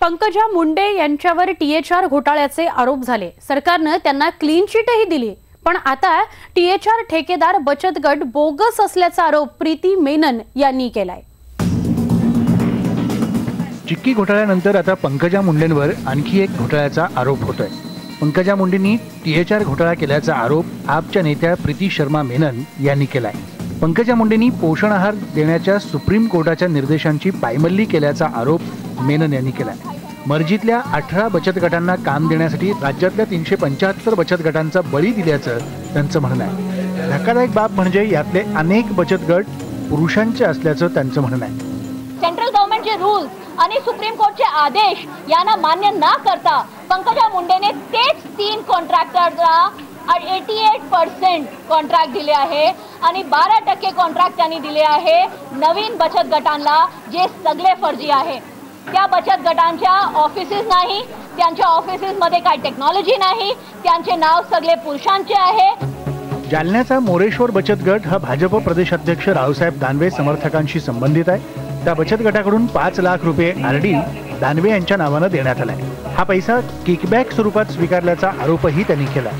पंकजा मुंडे यांच्यावर टीएचआर घोटाळ्याचे आरोप झाले. सरकारनं त्यांना क्लीन चिटही दिली. पण आता टीएचआर ठेकेदार बचत गट बोगस असल्याचा आरोप प्रीती मेनन यांनी केलाय. चिक्की घोटाळ्यानंतर आता पंकजा मुंडेंवर आणखी एक घोटाळ्याचा आरोप होतोय. पंकजा मुंडेंनी टीएचआर घोटाळा केल्याचा आरोप आपच्या नेत्या प्रीती शर्मा मेनन यांनी केलाय. पंकजा मुंडेंनी पोषण आहार देण्याच्या सुप्रीम कोर्टाच्या निर्देशांची पायमल्ली केल्याचा आरोप मेनन यांनी केला मर्जीतल्या अठरा बचत गटांना काम देण्यासाठी राज्यातल्या तीनशे पंच्याहत्तर बचत गटांचा बळी दिल्याचं त्यांचं म्हणणं आहे. धक्कादायक बाब म्हणजे यातले अनेक बचत गट पुरुषांचे असल्याचं त्यांचं म्हणणं आहे. सेंट्रल गव्हर्नमेंटचे रूल्स आणि सुप्रीम कोर्टचे आदेश यांना मान्य न करता पंकजा मुंडेने तेच तीन कॉन्ट्रॅक्टरला एटी एट पर्सेंट कॉन्ट्रॅक्ट दिले आहे. आणि बारा टक्के कॉन्ट्रॅक्ट त्यांनी दिले आहे नवीन बचत गटांना जे सगळे फर्जी आहे. त्या बचत गटांच्या ऑफिसेस नाही त्यांच्या ऑफिसेसमध्ये काही टेक्नॉलॉजी नाही त्यांचे नाव सगळे पुरुषांचे आहे. जालन्याचा मोरेश्वर बचत गट हा भाजप प्रदेशाध्यक्ष रावसाहेब दानवे समर्थकांशी संबंधित आहे. त्या बचत गटाकडून पाच लाख रुपये आरडी दानवे यांच्या नावानं देण्यात आलाय. हा पैसा किकबॅक स्वरूपात स्वीकारल्याचा आरोपही त्यांनी केला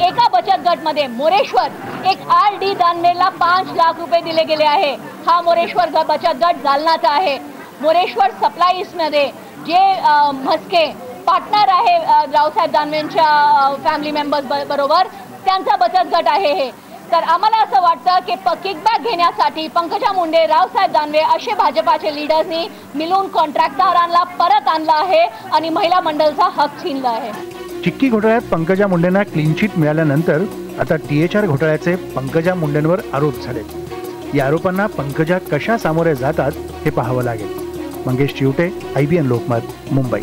एका बचत गटमध्ये मोरेश्वर एक आर डी दानवेला पाच लाख रुपये दिले गेले आहे. हा मोरेश्वर बचत गट जालनाचा आहे. मोरेश्वर सप्लाईजमध्ये जे अ, म्हस्के पार्टनर आहे रावसाहेब दानवेंच्या फॅमिली मेंबर्स बरोबर त्यांचा बचत गट आहे हे. तर आम्हाला असं वाटतं की किकबॅक घेण्यासाठी पंकजा मुंडे रावसाहेब दानवे असे भाजपाचे लिडर्सनी मिळून कॉन्ट्रॅक्टदारांना परत आणलं आहे आणि महिला मंडळचा हक छिनला आहे. चिक्की घोटाळ्यात पंकजा मुंडेंना क्लीन चिट मिळाल्यानंतर आता टी एच आर घोटाळ्याचे पंकजा मुंडेंवर आरोप झाले. या आरोपांना पंकजा कशा सामोरे जातात हे पाहावं लागेल. Mangesh Chivate I B N Lokmat Mumbai.